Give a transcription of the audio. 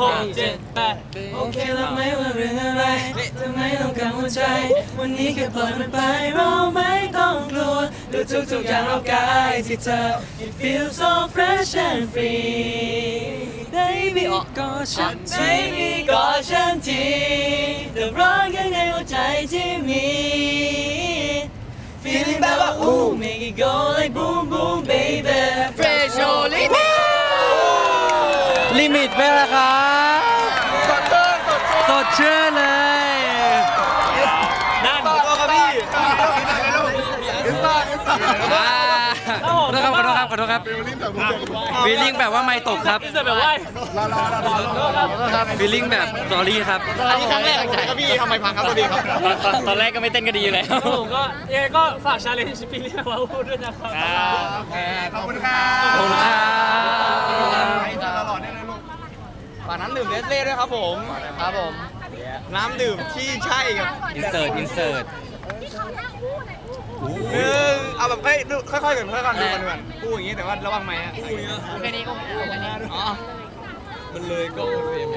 หกเจ็ดแปดโอเคแล้วไหมว่าเรื่องอะไรทำไมต้องกังวลใจ วันนี้แค่ปล่อยมันไปเราไม่ต้องกลัวดูทุกทุกๆอย่างรอบกายที่เธอ It feels so fresh and free Baby กอดฉัน Baby กอดฉันทีแต่ร้อนข้างในหัวใจที่มี Feeling แบบว่า ooh make it go ลิมิตไปแล้วครับสดชื่นเลย นั่นต่อครับพี่อ่าขอโทษครับขอโทษครับขอโทษครับฟีลลิ่งแบบว่าไม่ตกครับที่จะแบบว่าฟีลลิ่งแบบสอรี่ครับอันนี้ครั้งแรกของผมครับพี่ทำไมพังครับตัวนี้ครับตอนตอนแรกก็ไม่เต้นก็ดีอยู่แล้วผมก็ยังไงก็ฝากชาเลนจ์ปีนี้ของเราด้วยนะครับขอบคุณครับขอบคุณครับ ฝากน้ำดื่มเนสเล่ด้วยครับผมครับผม น้ำดื่มที่ใช่ครับอินเสิร์ตอินเสิร์ตหนึ่งเอาแบบเฮ้ยดูค่อยๆกันค่อยๆกันดูกันดูกันกู้อย่างงี้แต่ว่าระวังไหมฮะกู้อย่างงี้แค่นี้ก็แค่นี้ อ๋อ มันเลยก็เฟรมไป